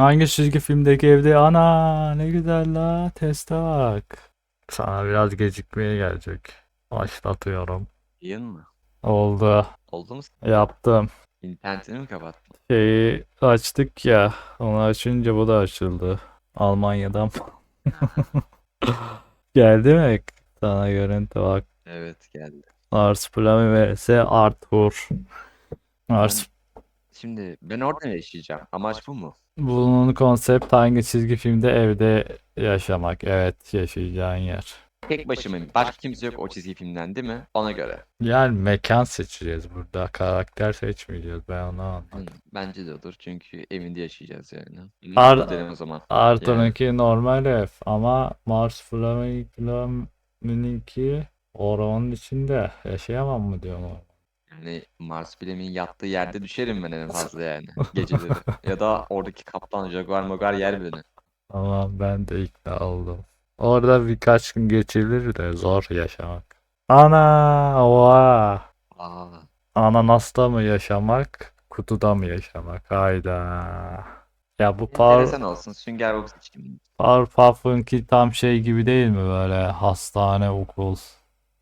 Hangi çizgi filmdeki evde? Ana ne güzel la. Teste bak. Sana biraz gecikmeye gelecek. Başlatıyorum. Yayın mı? Oldu. Oldu mu? Yaptım. İnternetini mi kapattın? Şeyi açtık ya. Onu açınca bu da açıldı. Almanya'dan. Geldi mi? Sana görüntü bak. Evet geldi. Ars Plami vs Arthur. Ars Şimdi ben orada yaşayacağım? Amaç bu mu? Bunun konsept hangi çizgi filmde evde yaşamak? Evet, yaşayacağın yer. Tek başımayım. Başka kimse yok o çizgi filmden değil mi? Ona göre. Yani mekan seçeceğiz burada. Karakter seçmeyeceğiz. Ben onu anladım. Hı, Bence de olur çünkü evinde yaşayacağız yani. Ar- Gidelim o zaman. Arthur'unki normal ev ama Mars Flaming Flaming'inki oranın içinde. Yaşayamam mı diyorum o. Yani Marsupilami'nin yattığı yerde düşerim ben en fazla yani geceleri. Ya da oradaki kaplan Jaguar Maguar yer beni. Ama ben de ikna oldum. Orada birkaç gün geçirilir de zor yaşamak. Ana! Oha! Aa, Ananasta mı yaşamak, kutuda mı yaşamak? Hayda. Ya bu Power, enteresan olsun. Sünger Bob seçeyim. Powerpuff'ınki tam şey gibi değil mi böyle hastane okul.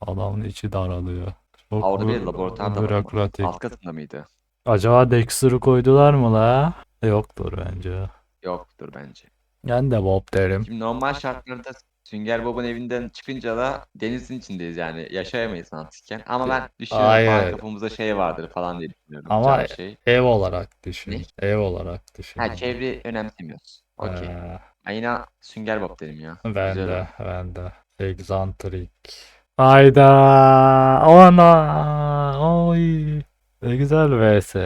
Adamın içi daralıyor. Orada bir bü- laboratuvar da var. bürokratik. Alt katında mıydı? Acaba Dexter'ı koydular mı la? Yoktur bence. Yoktur bence. Ben de Bob derim. Şimdi normal şartlarda Sünger Bob'un evinden çıkınca da denizin içindeyiz yani yaşayamayız mantıken. Ama ben düşünüyorum Hayır. falan kafamızda şey vardır falan diye düşünüyorum. Ama Güzel bir şey. ev olarak düşün. Ne? Ev olarak düşün. Ha çevre önemsemiyoruz. Okey. Ee, Ben yine Sünger Bob derim ya. Ben Güzel de, ben de. Egzantrik. Hayda. Ana. Oy. Ne güzel vs.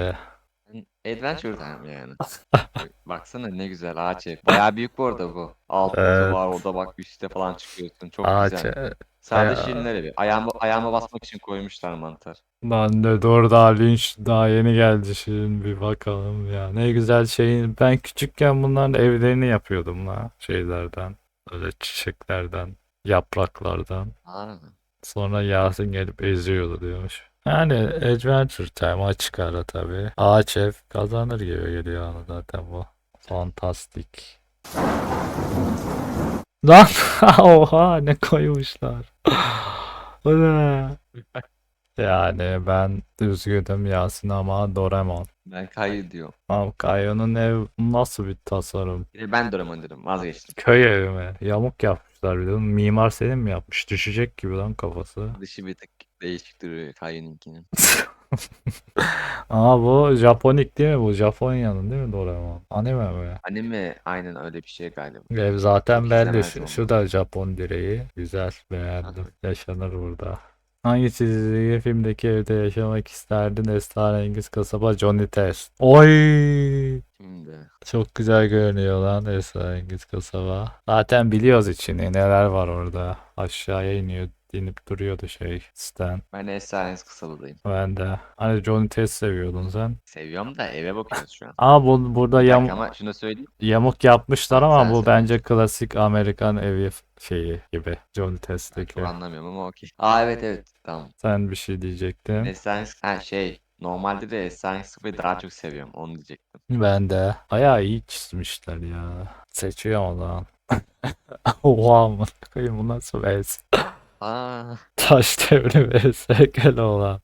Adventure Time yani. Baksana ne güzel ağaç ev. Bayağı büyük bu arada bu. Altı Evet. var orada bak üstte falan çıkıyorsun. Çok Ağaç. güzel. Sadece Aya- şirinler evi. Ayağıma, ayağıma basmak için koymuşlar mantar. Ben de dur daha linç daha yeni geldi şimdi bir bakalım ya. Ne güzel şeyin. Ben küçükken bunların evlerini yapıyordum la şeylerden. Öyle çiçeklerden, yapraklardan. Aa, Sonra Yasin gelip eziyordu diyormuş. Yani Adventure Time açık ara tabii. Ağaç ev kazanır gibi geliyor ana zaten bu. Fantastik. Lan oha ne koymuşlar. Bu ne? Yani ben üzgünüm Yasin ama Doraemon. ben Kayu diyorum. Ama Kayo'nun ev nasıl bir tasarım? De Ben Doraemon dedim. Vazgeçtim. Köy evi mi? Yamuk yapmışlar bir de. Mimar Selim mi yapmış? Düşecek gibi lan kafası. Dışı bir tık değişik duruyor Kayu'nunkinin. Ama bu Japonik değil mi? Bu Japonya'nın değil mi Doraemon? Anime mi? Anime aynen öyle bir şey galiba. Ev zaten belli. izlemez Şu, onu. şu da Japon direği. Güzel. Beğendim. Yaşanır burada. Hangi çizgi filmdeki evde yaşamak isterdin? Esrarengiz kasaba Johnny Test. Oy! Şimdi Çok güzel görünüyor lan Esrarengiz kasaba. Zaten biliyoruz içini. Neler var orada. Aşağıya iniyor. İnip duruyordu şey. Stan. ben Esrarengiz Kısalı'dayım. Ben de. Hani Johnny Test seviyordun sen. Seviyorum da eve bakıyoruz şu an. Ama bu, burada Bak yam, ama şunu söyleyeyim. yamuk yapmışlar ama Sen bu söyle. bence klasik Amerikan evi f- şeyi gibi. Johnny Ben Test'teki. çok anlamıyorum ama okey. Aa evet evet tamam. Sen bir şey diyecektin. Esrarengiz ha şey normalde de Esrarengiz Kısalı'yı daha çok seviyorum onu diyecektim. Ben de. Bayağı iyi çizmişler ya. Seçiyorum o zaman. Oha amına koyayım bu nasıl vs? Aa Taş devri vs Keloğlan.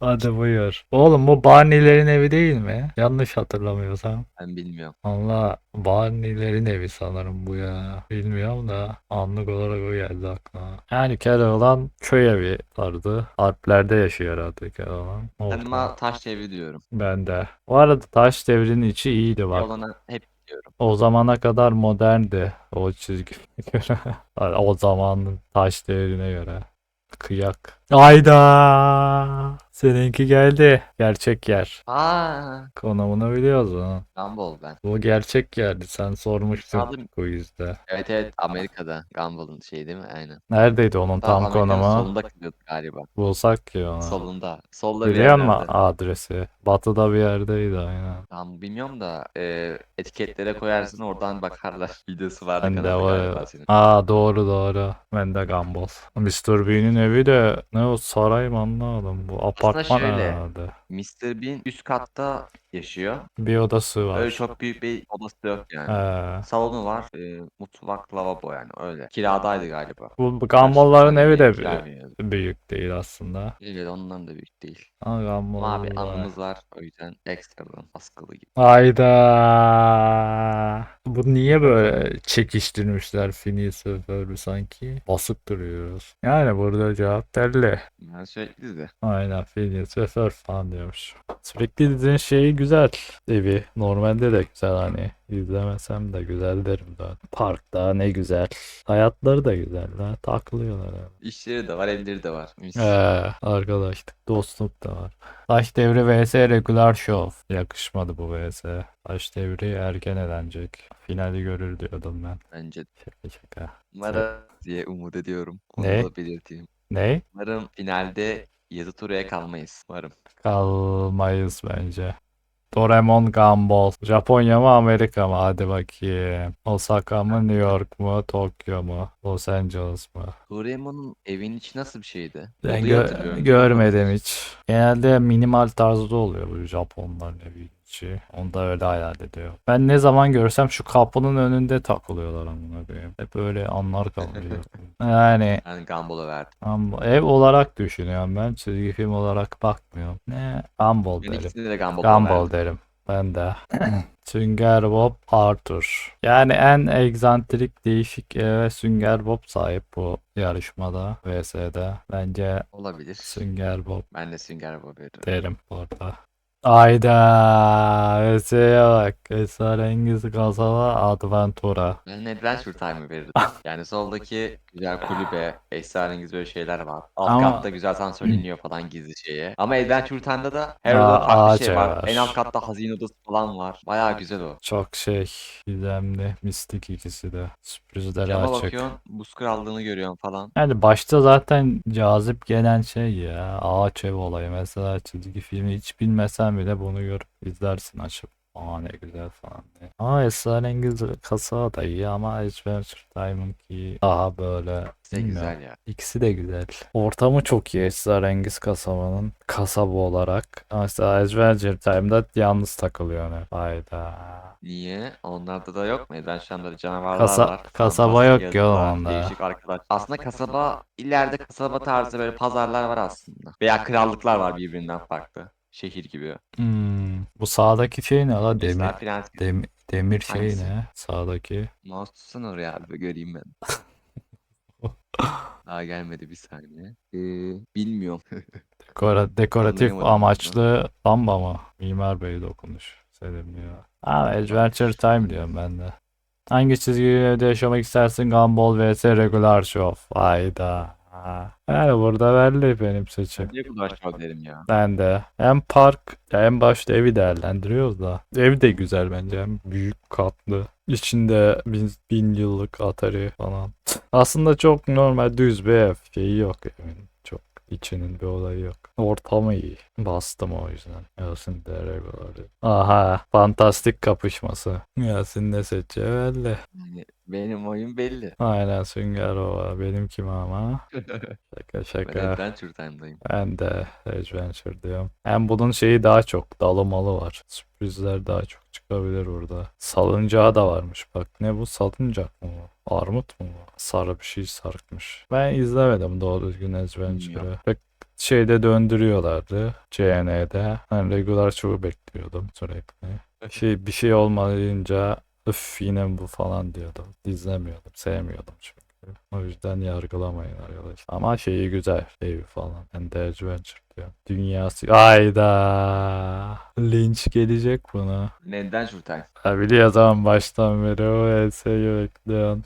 Hadi buyur. Oğlum bu Barney'lerin evi değil mi? Yanlış hatırlamıyorsam. ben bilmiyorum. Allah Barney'lerin evi sanırım bu ya. Bilmiyorum da anlık olarak o geldi aklıma. Yani Keloğlan köy evi tarzı. Alplerde yaşıyor herhalde Keloğlan. Ben ama taş devri diyorum. Ben de. Bu arada taş devrinin içi iyiydi bak. Yolana hep diyorum. O zamana kadar moderndi o çizgi göre. O zamanın taş devrine göre. Kıyak. Ayda. Seninki geldi. Gerçek yer. Aa Konumunu biliyoruz mu? Gumball ben. Bu gerçek yerdi. Sen sormuştun Aldım. quizde. Evet evet Amerika'da Gumball'ın şeyi değil mi? Aynen. Neredeydi onun tam Amerika'nın konumu? Solunda kalıyordu galiba. Bulsak ki onu. Solunda. Solda bir Biliyor musun yerlerde. adresi? Batıda bir yerdeydi aynen. Tam bilmiyorum da e, etiketlere koyarsın oradan bakarlar. Videosu vardı Ben de kanalda var. galiba senin. Aa doğru doğru. Ben de Gumball. Mr. Bean'in evi de ne Ne o saray mı anlamadım. Bu Só nada. Mr. Bean üst katta yaşıyor. Bir odası var. Öyle çok büyük bir odası da yok yani. He. Salonu var. e, mutfak, lavabo yani öyle. Kiradaydı galiba. Bu Gumball'ların evi de Kiler b- veriyordu. büyük değil aslında. Evet ondan da büyük değil. Ama Ama abi anımız var. O yüzden ekstradan askılı gibi. Hayda. Bu niye böyle çekiştirmişler Phineas ve Ferb'i sanki? Basıp duruyoruz. Yani burada cevap belli. Ben sürekli izle. Aynen Phineas ve Ferb falan diyormuş. Sürekli dizinin şeyi güzel. Evi. Normalde de güzel hani. İzlemesem de güzel derim zaten. Parkta ne güzel. Hayatları da güzel. Ha. Takılıyorlar abi. İşleri de var, evleri de var. Mis. Ee, arkadaşlık, dostluk da var. Taş devri vs regular show. Yakışmadı bu vs. Taş devri erken elenecek. Finali görür diyordum ben. Bence de. Şaka şaka. Umarım diye umut ediyorum. Onu Ne? da belirteyim. Ne? Umarım finalde yazı turaya kalmayız. Umarım. Kalmayız bence. Doraemon Gumball. Japonya mı Amerika mı? Hadi bakayım. Osaka mı New York mu Tokyo mu Los Angeles mı? Doraemon'un evin içi nasıl bir şeydi? Ben gö- görmedim hiç. Genelde minimal tarzda oluyor bu Japonların evi içi. Onu da öyle hayal ediyor. Ben ne zaman görsem şu kapının önünde takılıyorlar amına koyayım. Hep öyle anlar kalıyor. yani Ben Gumball'a verdim. ama ev olarak düşünüyorum ben. Çizgi film olarak bakmıyorum. Ne? Gumball Ben derim. ikisini de Gumball'a Gumball verdim. derim. Ben de. Sünger Bob Arthur. Yani en egzantrik değişik eve Sünger Bob sahip bu yarışmada. VS'de. Bence Olabilir. Sünger Bob Ben de Sünger Bob derim bu arada. Ayda VS'ye bak. Esrarengiz Kasaba Adventura. Ben Adventure Time'ı verirdim. Yani soldaki güzel kulübe, esrarengiz böyle şeyler var. Alt Ama- katta güzel asansör iniyor falan gizli şeye. Ama Adventure Time'da da her Aa, odada farklı ağaç şey var. var. En alt katta hazine odası falan var. Bayağı güzel o. Çok şey gizemli, mistik ikisi de. Sürprizleri Cama açık. bakıyorsun, buz krallığını görüyorsun falan. Yani başta zaten cazip gelen şey ya ağaç ev olayı. Mesela çizgi filmi hiç bilmesen bile bunu görüp izlersin açıp. Aa ne güzel falan diye. Ama Esrarengiz Kasa da iyi ama Adventure Time'ınki daha böyle İşte bilmiyorum. güzel ya. İkisi de güzel. Ortamı çok iyi Esrarengiz kasabanın kasaba olarak. Ama Mesela Adventure Time'da yalnız takılıyor hani. Hayda. Niye? Onlarda da yok mu? Adventure'da canavarlar Kasa- var. kasaba yok ya yaratıklar, onda. Değişik arkadaş. Aslında kasaba, ileride kasaba tarzı böyle pazarlar var aslında. Veya krallıklar var birbirinden farklı. Şehir gibi. Hmm, bu sağdaki şey ne la demir? Mesela Prens Dem- demir şey Hangisi? ne? Sağdaki. Mouse tutsana oraya abi göreyim ben. Daha gelmedi bir saniye. Ee, bilmiyorum. Dekora- dekoratif Anlayamadım amaçlı lamba mı? Mimar Bey dokunuş. Selim ya. Ha, Adventure Time diyorum ben de. Hangi çizgide yaşamak istersin? Gumball vs Regular Show. Hayda. Ha. Yani burada belli benim seçim. Niye kullanışma derim ya. Ben de. Hem park hem başta evi değerlendiriyoruz da. Ev de güzel bence. Hem büyük katlı. İçinde bin, bin yıllık Atari falan. Aslında çok normal düz bir ev. Şeyi yok evin. Çok içinin bir olayı yok. Ortamı iyi. Bastım o yüzden. Yasin de regular. Aha. Fantastik kapışması. Yasin ne seçeceği belli. Yani benim oyun belli. Aynen Sünger Ova. Benimkim ama. Şaka Ben şaka. Adventure Time'dayım. Ben de Adventure diyorum. Hem bunun şeyi daha çok dalomalı var. Sürprizler daha çok çıkabilir burada. Salıncağı da varmış bak. Ne bu salıncak mı bu? Armut mu bu? Sarı bir şey sarkmış. Ben izlemedim doğru düzgün Adventure'ı. Pek şeyde döndürüyorlardı. CN'de. Ben regular show'u bekliyordum sürekli. Şey, bir şey olmayınca öf yine bu falan diyordum. İzlemiyordum. Sevmiyordum çünkü. O yüzden yargılamayın arkadaşlar. Ama şeyi güzel. Evi falan. De Adventure diyorum. Dünyası. Ayda. Linç gelecek buna. Adventure Time. Ha biliyorsun baştan beri o ES'yi bekliyorsun.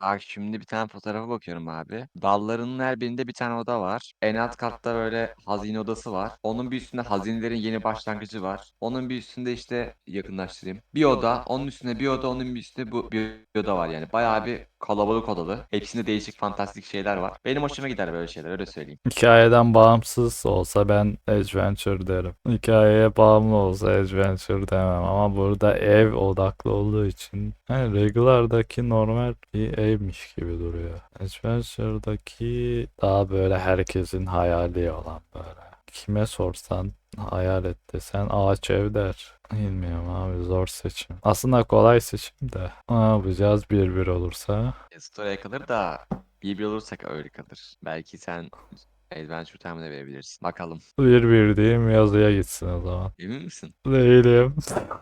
Bak şimdi bir tane fotoğrafa bakıyorum abi. Dallarının her birinde bir tane oda var. En alt katta böyle hazine odası var. Onun bir üstünde hazinelerin yeni başlangıcı var. Onun bir üstünde işte yakınlaştırayım. Bir oda, onun üstünde bir oda, onun bir üstünde bu bir oda var yani. Bayağı bir kalabalık odalı. Hepsinin içinde değişik fantastik şeyler var. Benim hoşuma gider böyle şeyler öyle söyleyeyim. Hikayeden bağımsız olsa ben adventure derim. Hikayeye bağımlı olsa adventure demem ama burada ev odaklı olduğu için hani regular'daki normal bir evmiş gibi duruyor. Adventure'daki daha böyle herkesin hayali olan böyle. Kime sorsan hayal et desen ağaç ev der. Bilmiyorum abi zor seçim. Aslında kolay seçim de. Ne yapacağız bir bir olursa? Story'e kalır da bir bir olursak öyle kalır. Belki sen Adventure Time'da verebilirsin. Bakalım. Bir bir diyeyim yazıya gitsin o zaman. Emin misin? Değilim.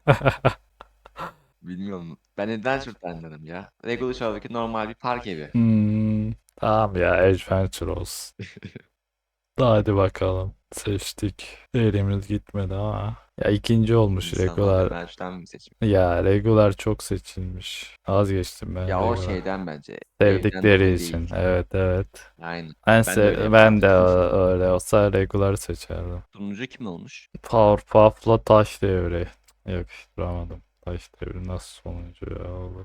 Bilmiyorum. Ben Adventure Time'danım ya. Regular Show'daki normal bir park evi. Hmm, tamam ya Adventure olsun. Hadi bakalım. Seçtik. Elimiz gitmedi ama. Ya ikinci olmuş İnsanlar regular. Mi? Ya regular çok seçilmiş. Vazgeçtim ben Ya o regular. şeyden bence. Sevdikleri evden için. değil. Evet evet. Aynen. Ben, Ben de öyle ben de öyle olsa regular seçerdim. Turuncu kim olmuş? Powerpuff'la taş devri. Yakıştıramadım. Taş devri nasıl sonuncu ya olur.